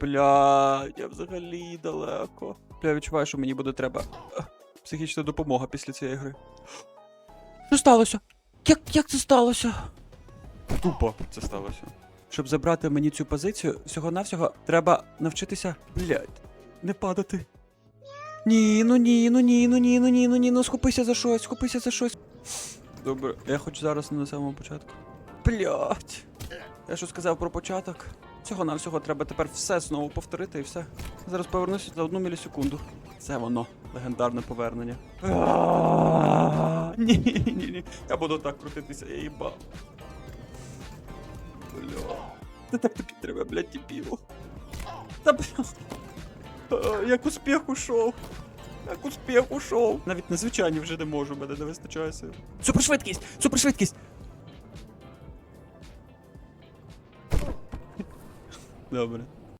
Бля, я взагалі далеко. Бля, я відчуваю, що мені буде треба е, психічна допомога після цієї гри. Що сталося? Як, як це сталося? Тупо це сталося. Щоб забрати мені цю позицію, всього-навсього треба навчитися, блядь, не падати. Ні, ну ні, ну ні, ну ні, ну ні, ну ні, ну схопися за щось, схопися за щось. Добре, я хочу зараз не на самому початку. Блять. Я що сказав про початок? Всього треба тепер все знову повторити і все. Зараз повернуся за одну мілісекунду. Це воно, легендарне повернення. Ні, ні, ні. Я буду так крутитися, я їбав. Бля. Та так тобі треба, блядь, дебілу. Та бля. Як успіх ушов. Як успіх ушов. Навіть незвичайні вже не можу, мене не вистачає сил. Супершвидкість! Супершвидкість! Добре.